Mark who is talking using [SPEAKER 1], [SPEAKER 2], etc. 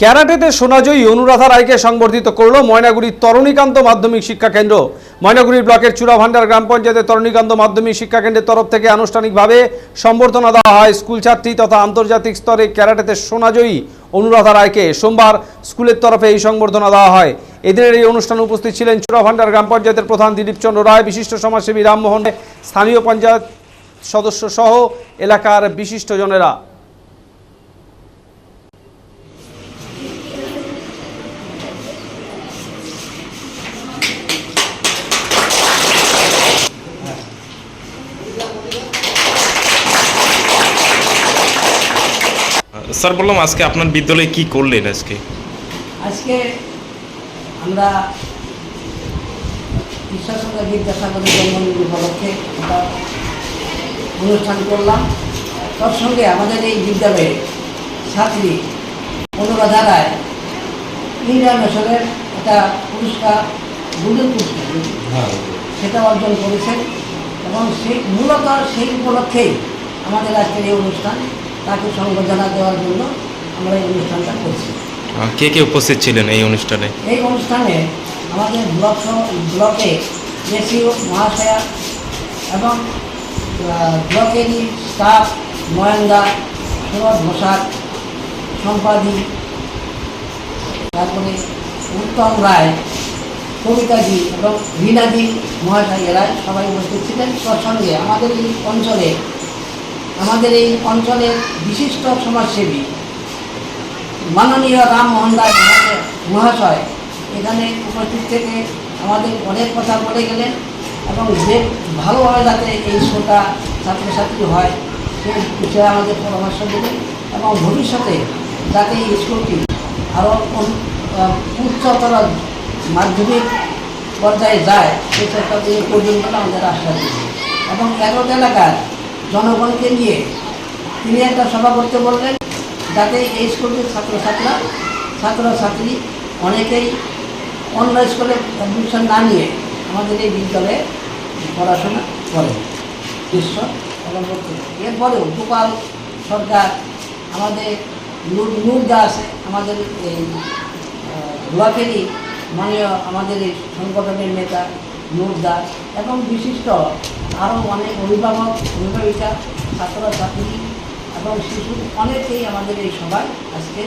[SPEAKER 1] ক্যারাটেতে সোনাজয়ী অনুরাধা রায়কে সংবর্ধিত করল ময়নাগুড়ির তরণীকান্ত মাধ্যমিক শিক্ষা কেন্দ্র। ময়নাগুড়ির ব্লকের চূড়াভান্ডার গ্রাম পঞ্চায়েতের তরণীকান্ত মাধ্যমিক শিক্ষা কেন্দ্রের তরফ থেকে আনুষ্ঠানিকভাবে সম্বর্ধনা দেওয়া হয় স্কুল ছাত্রী তথা আন্তর্জাতিক স্তরে ক্যারাটেতে সোনাজয়ী অনুরাধা রায়কে। সোমবার স্কুলের তরফে এই সংবর্ধনা দেওয়া হয়। এদিনের এই অনুষ্ঠানে উপস্থিত ছিলেন চূড়াভান্ডার গ্রাম পঞ্চায়েতের প্রধান দিলীপচন্দ্র রায়, বিশিষ্ট সমাজসেবী রামমোহন স্থানীয় পঞ্চায়েত সদস্য সহ এলাকার বিশিষ্টজনেরা
[SPEAKER 2] স্যার বললাম আজকে আপনার বিদ্যালয়ে কি করলেন আজকে?
[SPEAKER 3] আজকে আমরা ঈশ্বরচন্দ্র বিদ্যাসাগরের জন্মদিন উপলক্ষে অনুষ্ঠান করলাম। তার সঙ্গে আমাদের এই বিদ্যালয়ে ছাত্রী অনুরাধা রায় ইন্টারন্যাশনালের একটা পুরস্কার গোল্ডেন পুরস্কার সেটা অর্জন করেছেন। এবং সেই মূলত সেই উপলক্ষেই আমাদের আজকের এই অনুষ্ঠান। তাকে সংবর্ধনা দেওয়ার জন্য আমরা এই অনুষ্ঠানটা করছি।
[SPEAKER 2] কে কে উপস্থিত ছিলেন এই অনুষ্ঠানে?
[SPEAKER 3] এই অনুষ্ঠানে আমাদের ব্লক ব্লকে এসিও মহাশয়া এবং ব্লকেরই স্টাফ ময়ন্দা সুরজ ঘোষাক সম্পাদী তারপরে উত্তম রায় কবিতাজি এবং রীনাদি মহাশয় এরা সবাই উপস্থিত ছিলেন। তার সঙ্গে আমাদের এই অঞ্চলে আমাদের এই অঞ্চলের বিশিষ্ট সমাজসেবী মাননীয় রাম মোহন দাস মহাশয়- এখানে উপস্থিত থেকে আমাদের অনেক কথা বলে গেলেন এবং যে ভালোভাবে যাতে এই শোটা ছাত্রছাত্রী হয় সেই বিষয়ে আমাদের পরামর্শ দেবেন এবং ভবিষ্যতে যাতে এই স্কুলটি আরও উচ্চতর মাধ্যমিক পর্যায়ে যায় সেই চেষ্টা দিয়ে পর্যন্ত আমাদের আশ্বাস দেবেন। এবং এগারোটা এলাকার জনগণকে নিয়ে তিনি একটা সভা করতে বললেন, যাতে এই স্কুলের ছাত্রছাত্রীরা, ছাত্রছাত্রী অনেকেই অন্য স্কুলে অ্যাডমিশন না নিয়ে আমাদের এই বিদ্যালয়ে পড়াশোনা করে। বিশ্ব এবং এরপরেও গোপাল সরকার, আমাদের নূর আছে, আমাদের এই ব্লকেরই মাননীয় আমাদের এই সংগঠনের নেতা নূরদা এবং বিশিষ্ট আরও অনেক অভিভাবক অভিভাবিকা ছাত্র ছাত্রী এবং শিশু অনেকেই আমাদের এই সভায় আজকে